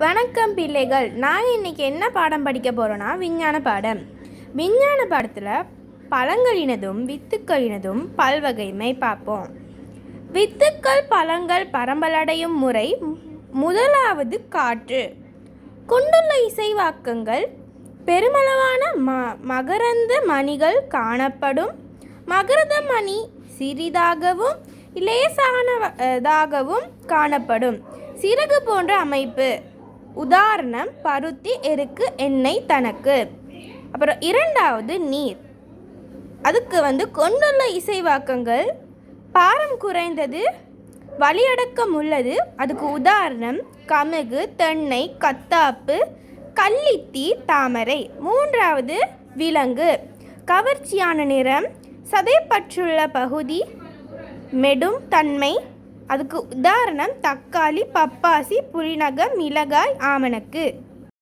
வணக்கம் பிள்ளைகள். நான் இன்னைக்கு என்ன பாடம் படிக்க போகிறோன்னா விஞ்ஞான பாடம். விஞ்ஞான பாடத்தில் பழங்களினதும் வித்துக்களினதும் பல்வகைமை பார்ப்போம். வித்துக்கள் பழங்கள் பரம்பலடையும் முறை முதலாவது காற்று. கொண்டுள்ள இசைவாக்கங்கள் பெருமளவான ம மகரந்த மணிகள் காணப்படும். மகரந்த மணி சிறிதாகவும் லேசானதாகவும் காணப்படும். சிறகு போன்ற அமைப்பு. உதாரணம் பருத்தி எருக்கு எண்ணெய் தனக்கு. அப்புறம் இரண்டாவது நீர். அதுக்கு வந்து கொண்டுள்ள இசைவாக்கங்கள் பாரம் குறைந்தது வழியடக்கம் உள்ளது. அதுக்கு உதாரணம் கமுகு தென்னை கத்தாப்பு கள்ளித்தி தாமரை. மூன்றாவது விலங்கு. கவர்ச்சியான நிறம் சதைப்பற்றுள்ள பகுதி மெடும் தன்மை அதுக்கு உதாரணம் தக்காளி பப்பாசி புளிநகம் மிளகாய் ஆமணக்கு.